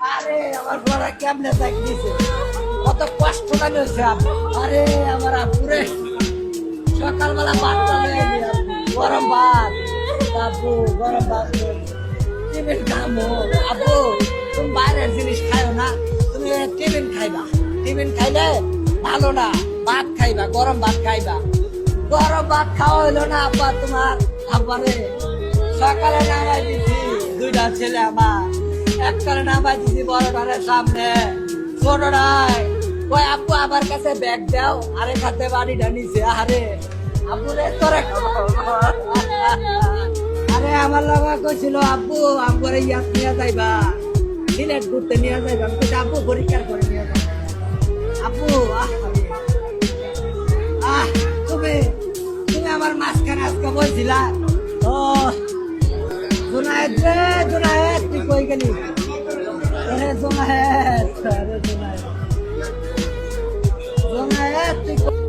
আরে, আমার বড় কেমনে তাক দিছে কত কষ্ট কাজ আরে, আমার আপুরে, সকালবেলা ভাত চলে গরম ভাত। আপু গরম ভাত। টিফিন খামো। আপু, তুমি বাইরের জিনিস খাইও না। তুমি টিফিন খাইবা। টিফিন খাইলে ভালো না। ভাত খাইবা, গরম ভাত খাইবা। গরম ভাত খাওয়া হইল না, আব্বা, তোমার। আব্বারে, সকালে নামাই দিছি। দুইটা ছেলে আমার। একটারে নামাই দিছি বড়টারের সামনে। ছোটটাই ওই আব্বু আমার কাছে ব্যাগ দাও, আরে খাতে বাড়িটা নিছে, আরে আব্বু রে, তোরে আরে, আমার লগা কইছিল আব্বু আব্বুরে ইয়াত নিয়ে যাইবা, সিলেট ঘুরতে নিয়ে যাইবা। আমি আব্বু পরীক্ষার করে নিয়ে যাইবা আব্বু আহ তুমি তুমি আমার মাঝখানে আজকে বলছিলা ও, জুনায়েদ রে, জুনায়েদ, তুই কই গেলি? জুনায়েদ আরে জুনায়েদ জুনায়েদ তুই কই-